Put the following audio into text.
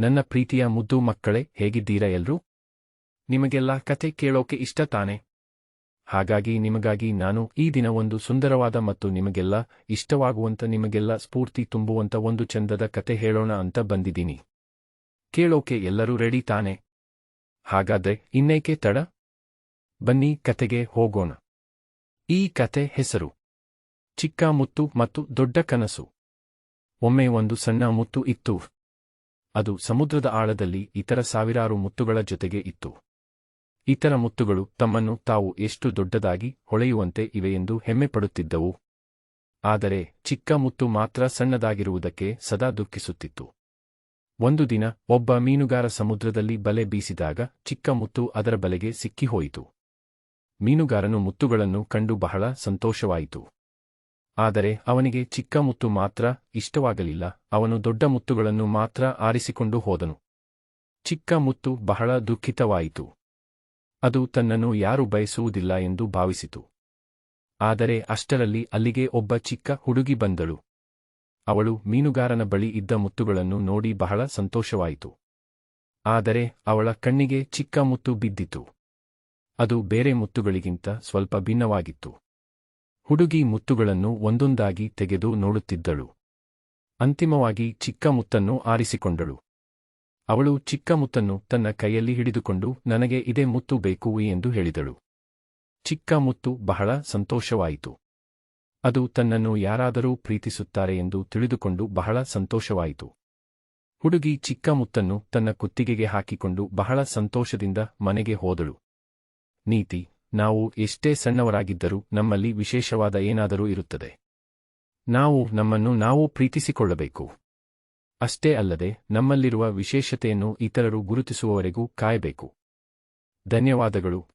ನನ್ನ ಪ್ರೀತಿಯ ಮುದ್ದು ಮಕ್ಕಳೇ, ಹೇಗಿದ್ದೀರಾ ಎಲ್ರೂ? ನಿಮಗೆಲ್ಲ ಕತೆ ಕೇಳೋಕೆ ಇಷ್ಟ ತಾನೆ? ಹಾಗಾಗಿ ನಿಮಗಾಗಿ ನಾನು ಈ ದಿನ ಒಂದು ಸುಂದರವಾದ ಮತ್ತು ನಿಮಗೆಲ್ಲ ಇಷ್ಟವಾಗುವಂತ, ನಿಮಗೆಲ್ಲ ಸ್ಫೂರ್ತಿ ತುಂಬುವಂತ ಒಂದು ಚಂದದ ಕತೆ ಹೇಳೋಣ ಅಂತ ಬಂದಿದ್ದೀನಿ. ಕೇಳೋಕೆ ಎಲ್ಲರೂ ರೆಡಿ ತಾನೆ? ಹಾಗಾದ್ರೆ ಇನ್ನೇಕೆ ತಡ? ಬನ್ನಿ ಕತೆಗೆ ಹೋಗೋಣ. ಈ ಕತೆ ಹೆಸರು. ಚಿಕ್ಕ ಮುತ್ತು ಮತ್ತು ದೊಡ್ಡ ಕನಸು. ಒಮ್ಮೆ ಒಂದು ಸಣ್ಣ ಮುತ್ತು ಇತ್ತು. ಅದು ಸಮುದ್ರದ ಆಳದಲ್ಲಿ ಇತರ ಸಾವಿರಾರು ಮುತ್ತುಗಳ ಜೊತೆಗೆ ಇತ್ತು. ಇತರ ಮುತ್ತುಗಳು ತಮ್ಮನ್ನು ತಾವು ಎಷ್ಟು ದೊಡ್ಡದಾಗಿ ಹೊಳೆಯುವಂತೆ ಇವೆಯೆಂದು ಹೆಮ್ಮೆ ಹೆಮ್ಮೆಪಡುತ್ತಿದ್ದವು ಆದರೆ ಚಿಕ್ಕ ಮುತ್ತು ಮಾತ್ರ ಸಣ್ಣದಾಗಿರುವುದಕ್ಕೆ ಸದಾ ದುಃಖಿಸುತ್ತಿತ್ತು. ಒಂದು ದಿನ ಒಬ್ಬ ಮೀನುಗಾರ ಸಮುದ್ರದಲ್ಲಿ ಬಲೆ ಬೀಸಿದಾಗ ಚಿಕ್ಕ ಮುತ್ತು ಅದರ ಬಲೆಗೆ ಸಿಕ್ಕಿಹೋಯಿತು. ಮೀನುಗಾರನು ಮುತ್ತುಗಳನ್ನು ಕಂಡು ಬಹಳ ಸಂತೋಷವಾಯಿತು. ಆದರೆ ಅವನಿಗೆ ಚಿಕ್ಕ ಮುತ್ತು ಮಾತ್ರ ಇಷ್ಟವಾಗಲಿಲ್ಲ. ಅವನು ದೊಡ್ಡ ಮುತ್ತುಗಳನ್ನು ಮಾತ್ರ ಆರಿಸಿಕೊಂಡು ಹೋದನು. ಚಿಕ್ಕ ಮುತ್ತು ಬಹಳ ದುಃಖಿತವಾಯಿತು. ಅದು ತನ್ನನ್ನು ಯಾರು ಬಯಸುವುದಿಲ್ಲ ಎಂದು ಭಾವಿಸಿತು. ಆದರೆ ಅಷ್ಟರಲ್ಲಿ ಅಲ್ಲಿಗೆ ಒಬ್ಬ ಚಿಕ್ಕ ಹುಡುಗಿ ಬಂದಳು. ಅವಳು ಮೀನುಗಾರನ ಬಳಿ ಇದ್ದ ಮುತ್ತುಗಳನ್ನು ನೋಡಿ ಬಹಳ ಸಂತೋಷವಾಯಿತು. ಆದರೆ ಅವಳ ಕಣ್ಣಿಗೆ ಚಿಕ್ಕ ಮುತ್ತು ಬಿದ್ದಿತು. ಅದು ಬೇರೆ ಮುತ್ತುಗಳಿಗಿಂತ ಸ್ವಲ್ಪ ಭಿನ್ನವಾಗಿತ್ತು. ಹುಡುಗಿ ಮುತ್ತುಗಳನ್ನು ಒಂದೊಂದಾಗಿ ತೆಗೆದು ನೋಡುತ್ತಿದ್ದಳು. ಅಂತಿಮವಾಗಿ ಚಿಕ್ಕ ಮುತ್ತನ್ನು ಆರಿಸಿಕೊಂಡಳು. ಅವಳು ಚಿಕ್ಕ ಮುತ್ತನ್ನು ತನ್ನ ಕೈಯಲ್ಲಿ ಹಿಡಿದುಕೊಂಡು ನನಗೆ ಇದೇ ಮುತ್ತು ಬೇಕು ಎಂದು ಹೇಳಿದಳು. ಚಿಕ್ಕ ಮುತ್ತು ಬಹಳ ಸಂತೋಷವಾಯಿತು. ಅದು ತನ್ನನ್ನು ಯಾರಾದರೂ ಪ್ರೀತಿಸುತ್ತಾರೆ ಎಂದು ತಿಳಿದುಕೊಂಡು ಬಹಳ ಸಂತೋಷವಾಯಿತು. ಹುಡುಗಿ ಚಿಕ್ಕ ಮುತ್ತನ್ನು ತನ್ನ ಕುತ್ತಿಗೆಗೆ ಹಾಕಿಕೊಂಡು ಬಹಳ ಸಂತೋಷದಿಂದ ಮನೆಗೆ ಹೋದಳು. ನೀತಿ ನಾವು ಎಷ್ಟೇ ಸಣ್ಣವರಾಗಿದ್ದರೂ ನಮ್ಮಲ್ಲಿ ವಿಶೇಷವಾದ ಏನಾದರೂ ಇರುತ್ತದೆ. ನಾವು ನಮ್ಮನ್ನು ನಾವು ಪ್ರೀತಿಸಿಕೊಳ್ಳಬೇಕು. ಅಷ್ಟೇ ಅಲ್ಲದೆ, ನಮ್ಮಲ್ಲಿರುವ ವಿಶೇಷತೆಯನ್ನು ಇತರರು ಗುರುತಿಸುವವರೆಗೂ ಕಾಯಬೇಕು. ಧನ್ಯವಾದಗಳು.